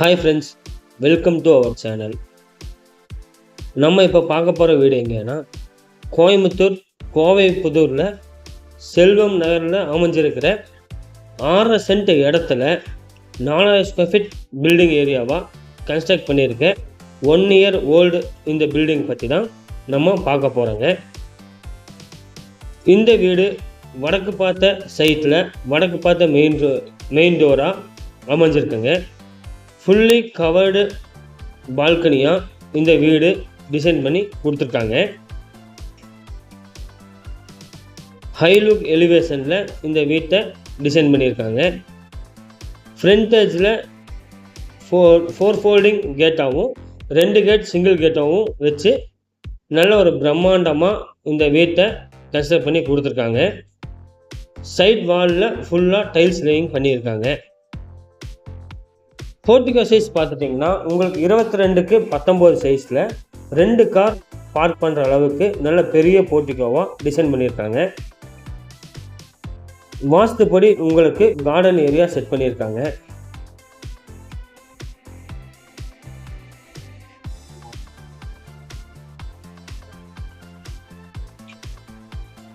Hi friends welcome to our channel நம்ம இப்போ பார்க்க போகிற வீடு எங்கேன்னா கோயம்புத்தூர் கோவை புதூரில் செல்வம் நகரில் அமைஞ்சிருக்கிற ஆறரை சென்ட் இடத்துல நாலாயிரம் ஸ்கொயர் ஃபீட் பில்டிங் ஏரியாவாக கன்ஸ்ட்ரக்ட் பண்ணியிருக்கேன் ஒன் இயர் ஓல்டு இந்த பில்டிங் பற்றி தான் நம்ம பார்க்க போகிறோங்க இந்த வீடு வடக்கு பார்த்த சைட்டில் வடக்கு பார்த்த மெயின் மெயின் டோராக அமைஞ்சிருக்குங்க. ஃபுல்லி கவர்டு பால்கனியாக இந்த வீடு டிசைன் பண்ணி கொடுத்துருக்காங்க. ஹை லுக் எலிவேஷனில் இந்த வீட்டை டிசைன் பண்ணியிருக்காங்க. ஃப்ரண்டேஜில் ஃபோர் ஃபோர் ஃபோல்டிங் கேட்டாகவும் ரெண்டு கேட் சிங்கிள் கேட்டாகவும் வச்சு நல்ல ஒரு பிரம்மாண்டமாக இந்த வீட்டை கன்ஸ்ட்ரக்ட் பண்ணி கொடுத்துருக்காங்க. சைட் வாலில் ஃபுல்லாக டைல்ஸ் லேயிங் பண்ணியிருக்காங்க. போர்ட்டிகோ சைஸ் பார்த்துட்டிங்கன்னா உங்களுக்கு இருபத்தி ரெண்டுக்கு பத்தொம்போது சைஸில் ரெண்டு கார் பார்க் பண்ணுற அளவுக்கு நல்ல பெரிய போர்ட்டிகோவாக டிசைன் பண்ணியிருக்காங்க. வாஸ்துப்படி உங்களுக்கு கார்டன் ஏரியா செட் பண்ணியிருக்காங்க.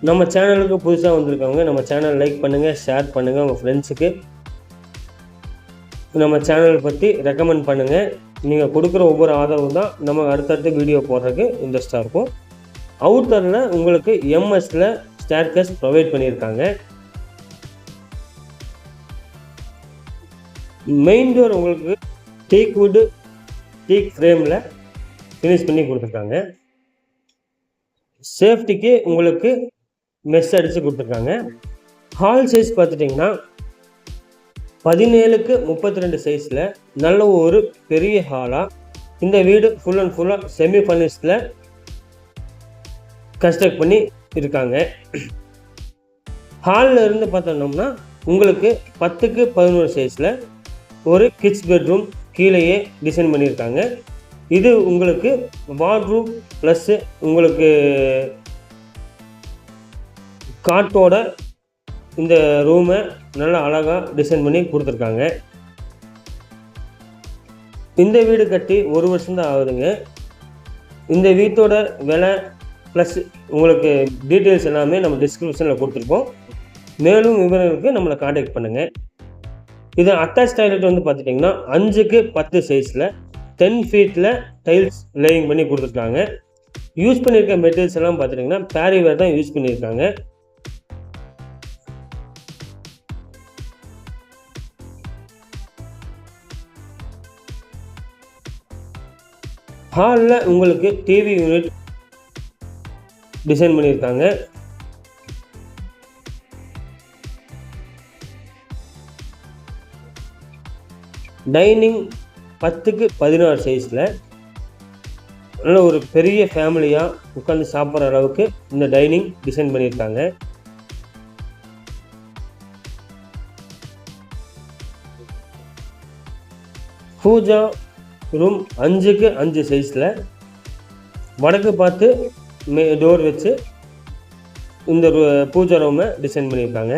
நம்ம சேனலுக்கு புதுசாக வந்திருக்கவங்க நம்ம சேனல் லைக் பண்ணுங்கள் ஷேர் பண்ணுங்கள் உங்கள் ஃப்ரெண்ட்ஸுக்கு நம்ம சேனலை பற்றி ரெக்கமெண்ட் பண்ணுங்கள் நீங்கள் கொடுக்குற ஒவ்வொரு ஆதரவும் தான் நம்ம அடுத்தடுத்து வீடியோ போடுறதுக்கு இன்ட்ரெஸ்ட்டாக இருக்கும். அவுட்டரில் உங்களுக்கு எம்எஸில் ஸ்டேர்கஸ் ப்ரொவைட் பண்ணியிருக்காங்க. மெயின் டோர் உங்களுக்கு டீக் வுட்டு டீக் ஃப்ரேமில் ஃபினிஷ் பண்ணி கொடுத்துருக்காங்க. சேஃப்டிக்கு உங்களுக்கு மெஸ் அடித்து கொடுத்துருக்காங்க. ஹால் சைஸ் பார்த்துட்டிங்கன்னா பதினேழுக்கு முப்பத்தி ரெண்டு சைஸில் நல்ல ஒரு பெரிய ஹாலாக இந்த வீடு ஃபுல் அண்ட் ஃபுல்லாக செமி ஃபர்னிஷ்டில் கன்ஸ்ட்ரக்ட் பண்ணி இருக்காங்க. ஹாலில் இருந்து பார்த்தோம்னா உங்களுக்கு பத்துக்கு பதினோரு சைஸில் ஒரு கிட்ஸ் பெட்ரூம் கீழேயே டிசைன் பண்ணியிருக்காங்க. இது உங்களுக்கு வார்ட்ரூம் ப்ளஸ்ஸு உங்களுக்கு காட்டோட இந்த ரூமை நல்லா அழகாக டிசைன் பண்ணி கொடுத்துருக்காங்க. இந்த வீடு கட்டி ஒரு வருஷம்தான் ஆகுதுங்க. இந்த வீட்டோட விலை ப்ளஸ் உங்களுக்கு டீட்டெயில்ஸ் எல்லாமே நம்ம டிஸ்கிரிப்ஷனில் கொடுத்துருப்போம். மேலும் விவரங்களுக்கு நம்மளை காண்டாக்ட் பண்ணுங்கள் இது அட்டாச் டாய்லெட் வந்து பார்த்துட்டிங்கன்னா அஞ்சுக்கு பத்து சைஸில் டென் ஃபீட்டில் டைல்ஸ் லேயிங் பண்ணி கொடுத்துருக்காங்க. யூஸ் பண்ணியிருக்க மெட்டீரியல்ஸ் எல்லாம் பார்த்துட்டிங்கன்னா பேரிவேர் தான் யூஸ் பண்ணியிருக்காங்க ஹாலில் உங்களுக்கு டிவி யூனிட் டிசைன் பண்ணியிருக்காங்க. டைனிங் பத்துக்கு பதினாறு சைஸில் நல்ல ஒரு பெரிய ஃபேமிலியாக உட்காந்து சாப்பிட்ற அளவுக்கு இந்த டைனிங் டிசைன் பண்ணியிருக்காங்க. பூஜா ரூம் அஞ்சுக்கு அஞ்சு சைஸில் வடக்கு பார்த்து மே டோர் வச்சு இந்த பூஜை பூஜா ரூமை டிசைன் பண்ணியிருக்காங்க.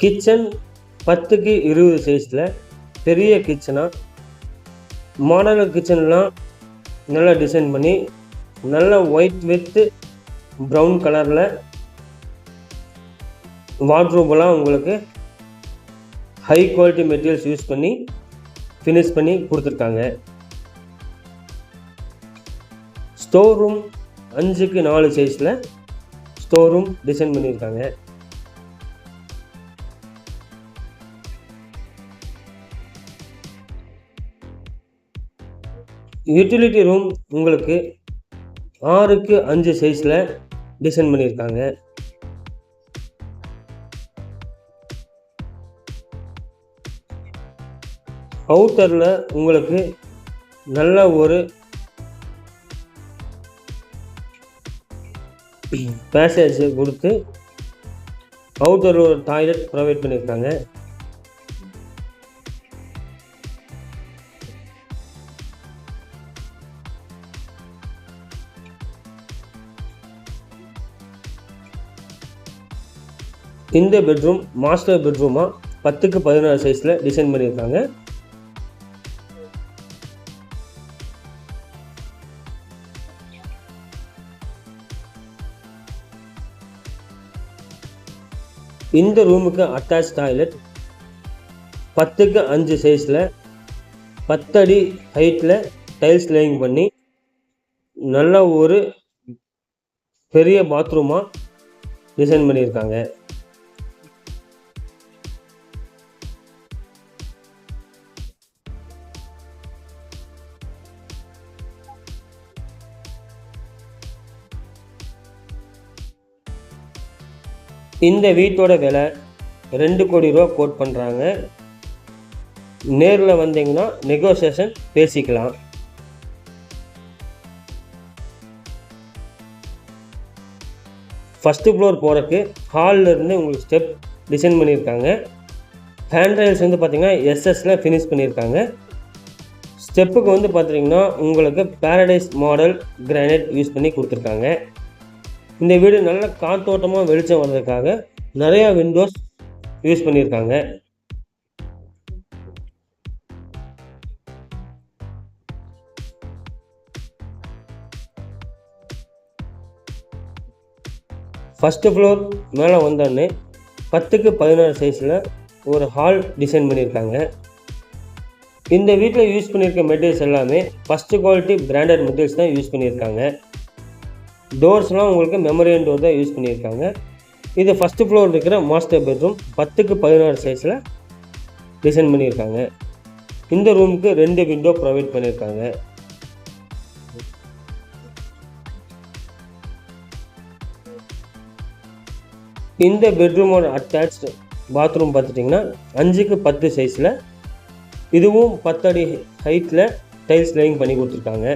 கிச்சன் பத்துக்கு இருபது சைஸில் பெரிய கிச்சனாக மாடர்ன் கிச்சன்லாம் நல்லா டிசைன் பண்ணி நல்ல ஒயிட் வித்து ப்ரௌன் கலரில் வார்ட்ரோபெல்லாம் உங்களுக்கு ஹை குவாலிட்டி மெட்டீரியல்ஸ் யூஸ் பண்ணி ஃபினிஷ் பண்ணி கொடுத்துருக்காங்க. ஸ்டோர் ரூம் அஞ்சுக்கு நாலு சைஸில் ஸ்டோர் ரூம் டிசைன் பண்ணியிருக்காங்க. யூட்டிலிட்டி ரூம் உங்களுக்கு ஆறுக்கு அஞ்சு சைஸில் டிசைன் பண்ணியிருக்காங்க. அவுட்டரில் உங்களுக்கு நல்ல ஒரு பேசேஜ் கொடுத்து அவுட்டர் ஒரு டாய்லெட் ப்ரொவைட் பண்ணியிருக்காங்க. இந்த பெட்ரூம் மாஸ்டர் பெட்ரூமாக பத்துக்கு பதினாறு சைஸில் டிசைன் பண்ணியிருக்காங்க. இந்த ரூமுக்கு அட்டாச் டாய்லெட் பத்துக்கு அஞ்சு சைஸில் பத்தடி ஹைட்டில் டைல்ஸ் லேயிங் பண்ணி நல்ல ஒரு பெரிய பாத்ரூமாக டிசைன் பண்ணியிருக்காங்க. இந்த வீட்டோட விலை ரெண்டு கோடி ரூபா கோட் பண்ணுறாங்க நேரில் வந்தீங்கன்னா நெகோசியேஷன் பேசிக்கலாம். ஃபஸ்ட்டு ஃப்ளோர் போகிறக்கு ஹாலில் இருந்து உங்களுக்கு ஸ்டெப் டிசைன் பண்ணியிருக்காங்க. ஹேண்ட் ரைல்ஸ் வந்து பார்த்திங்கன்னா எஸ்எஸில் ஃபினிஷ் பண்ணியிருக்காங்க. ஸ்டெப்புக்கு வந்து பார்த்தீங்கன்னா உங்களுக்கு பேரடைஸ் மாடல் கிரானைட் யூஸ் பண்ணி கொடுத்துருக்காங்க. இந்த வீடு நல்ல காத்தோட்டமாக வெளிச்சம் வர்றதுக்காக நிறையா விண்டோஸ் யூஸ் பண்ணியிருக்காங்க. ஃபஸ்ட்டு ஃப்ளோர் மேலே வந்தோடனே பத்துக்கு பதினாறு சைஸில் ஒரு ஹால் டிசைன் பண்ணியிருக்காங்க. இந்த வீட்டில் யூஸ் பண்ணியிருக்க மெட்டீரியல்ஸ் எல்லாமே ஃபஸ்ட்டு குவாலிட்டி பிராண்டட் மெட்டீரியல்ஸ் தான் யூஸ் பண்ணியிருக்காங்க. டோர்ஸ்லாம் உங்களுக்கு மெமரியன் டோர் தான் யூஸ் பண்ணியிருக்காங்க. இது ஃபஸ்ட்டு ஃப்ளோர் இருக்கிற மாஸ்டர் பெட்ரூம் பத்துக்கு பதினாறு சைஸில் டிசைன் பண்ணியிருக்காங்க. இந்த ரூமுக்கு ரெண்டு விண்டோ ப்ரொவைட் பண்ணியிருக்காங்க. இந்த பெட்ரூமோட அட்டாச் பாத்ரூம் பார்த்துட்டிங்கன்னா அஞ்சுக்கு பத்து சைஸில் இதுவும் பத்தடி ஹைட்டில் டைல்ஸ் லைங் பண்ணி கொடுத்துருக்காங்க.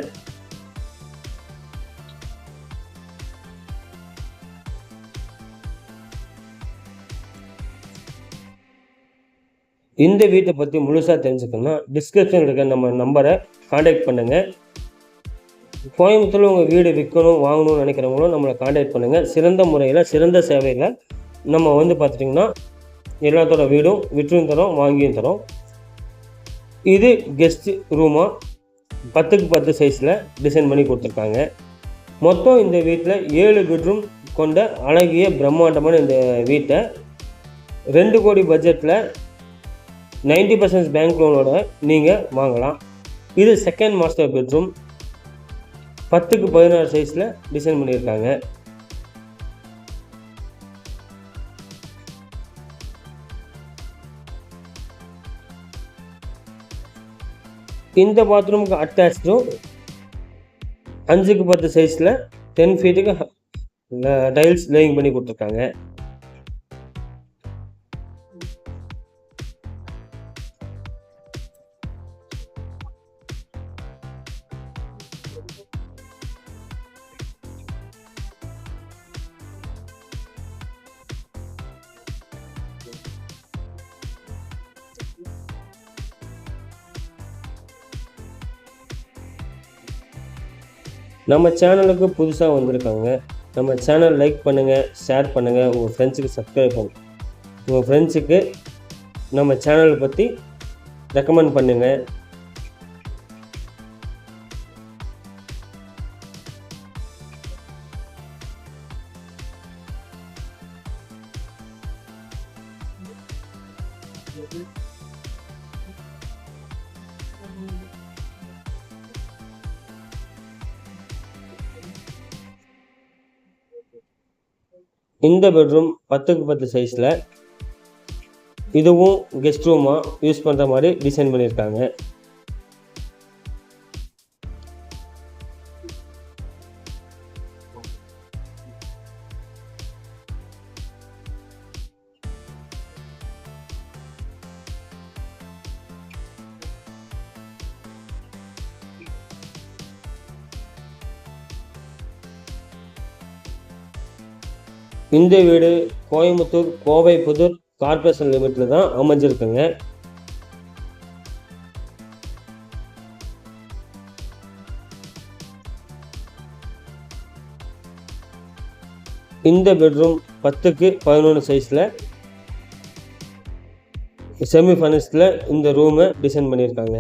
இந்த வீட்டை பற்றி முழுசாக தெரிஞ்சுக்கணும்னா டிஸ்கிரிப்ஷனில் இருக்க நம்ம நம்பரை காண்டாக்ட் பண்ணுங்கள் கோயம்புத்தூரில் உங்கள் வீடு விற்கணும் வாங்கணும்னு நினைக்கிறவங்களும் நம்மளை காண்டாக்ட் பண்ணுங்கள் சிறந்த முறையில் சிறந்த சேவையில் நம்ம வந்து பார்த்துட்டிங்கன்னா எல்லாத்தோட வீடும் விற்றும் தரோம் வாங்கியும் தரோம். இது கெஸ்ட் ரூமாக பத்துக்கு பத்து சைஸில் டிசைன் பண்ணி கொடுத்துருக்காங்க. மொத்தம் இந்த வீட்டில் ஏழு பெட்ரூம் கொண்ட அழகிய பிரம்மாண்டமான இந்த வீட்டை ரெண்டு கோடி பட்ஜெட்டில் நைன்டி பர்சன்ட் பேங்க் லோனோட நீங்கள் வாங்கலாம். இது செகண்ட் மாஸ்டர் பெட்ரூம் பத்துக்கு பதினாறு சைஸில் டிசைன் பண்ணியிருக்காங்க. இந்த பாத்ரூமுக்கு அட்டாச்சும் அஞ்சுக்கு பத்து சைஸில் டென் ஃபீட்டுக்கு டைல்ஸ் லேயிங் பண்ணி கொடுத்துருக்காங்க. நம்ம சேனலுக்கு புதுசாக வந்திருக்காங்க. நம்ம சேனல் லைக் பண்ணுங்கள் ஷேர் பண்ணுங்கள் உங்கள் ஃப்ரெண்ட்ஸுக்கு சப்ஸ்கிரைப் பண்ணுங்கள் உங்கள் ஃப்ரெண்ட்ஸுக்கு நம்ம சேனலை பற்றி ரெக்கமெண்ட் பண்ணுங்கள் இந்த பெட்ரூம் பத்துக்கு பத்து சைஸில் இதுவும் கெஸ்ட் ரூமாக யூஸ் பண்ணுற மாதிரி டிசைன் பண்ணியிருக்காங்க. இந்த வீடு கோயம்புத்தூர் கோவை புதூர் கார்பரேஷன் லிமிட்டில் தான் அமைஞ்சிருக்குங்க. இந்த பெட்ரூம் பத்துக்கு பதினொன்று சைஸில் செமி ஃபர்னிஸ்டில் இந்த ரூமை டிசைன் பண்ணியிருக்காங்க.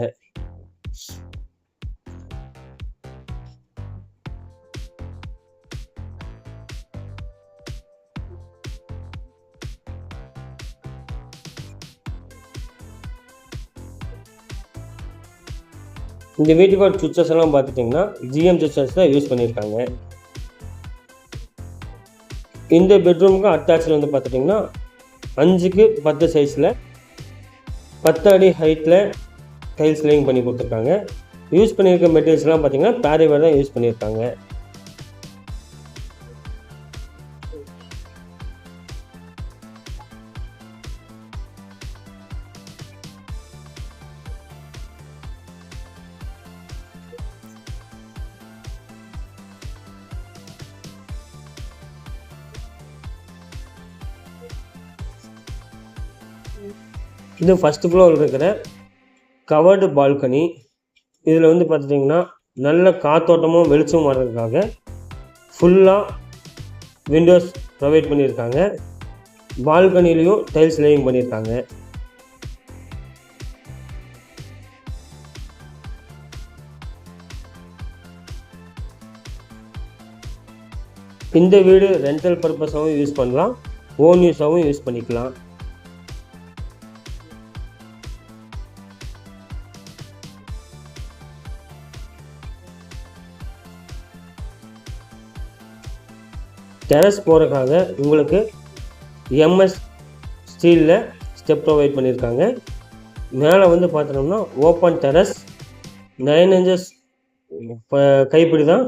இந்த வீட்டுக்கோட சுவிச்சஸ் எல்லாம் பார்த்துட்டிங்கன்னா ஜிஎம் சுவிச்சஸ் தான் யூஸ் பண்ணியிருக்காங்க. இந்த பெட்ரூமுக்கு அட்டாச்சில் வந்து பார்த்துட்டிங்கன்னா அஞ்சுக்கு பத்து சைஸில் பத்து அடி ஹைட்டில் டைல்ஸ் லேயிங் பண்ணி கொடுத்துருக்காங்க. யூஸ் பண்ணியிருக்க மெட்டீரியல்ஸ்லாம் பார்த்தீங்கன்னா பேரிவேர் தான் யூஸ் பண்ணியிருக்காங்க. இது ஃபஸ்ட் ஃப்ளோர் இருக்கிற கவர்டு பால்கனி இதில் வந்து பார்த்துட்டிங்கன்னா நல்ல காத்தோட்டமும் வெளிச்சமும் வர்றதுக்காக ஃபுல்லாக விண்டோஸ் ப்ரொவைட் பண்ணியிருக்காங்க. பால்கனிலையும் டைல்ஸ் லேயிங் பண்ணியிருக்காங்க. இந்த வீடு ரெண்டல் பர்பஸாகவும் யூஸ் பண்ணலாம். ஓன் யூஸாகவும் யூஸ் பண்ணிக்கலாம். டெரஸ் போகிறதுக்காக உங்களுக்கு எம்எஸ் ஸ்டீலில் ஸ்டெப் ப்ரொவைட் பண்ணியிருக்காங்க மேலே வந்து பார்த்தோம்னா ஓப்பன் டெரஸ் நைன் இன்ச்சஸ் கைப்பிடி தான்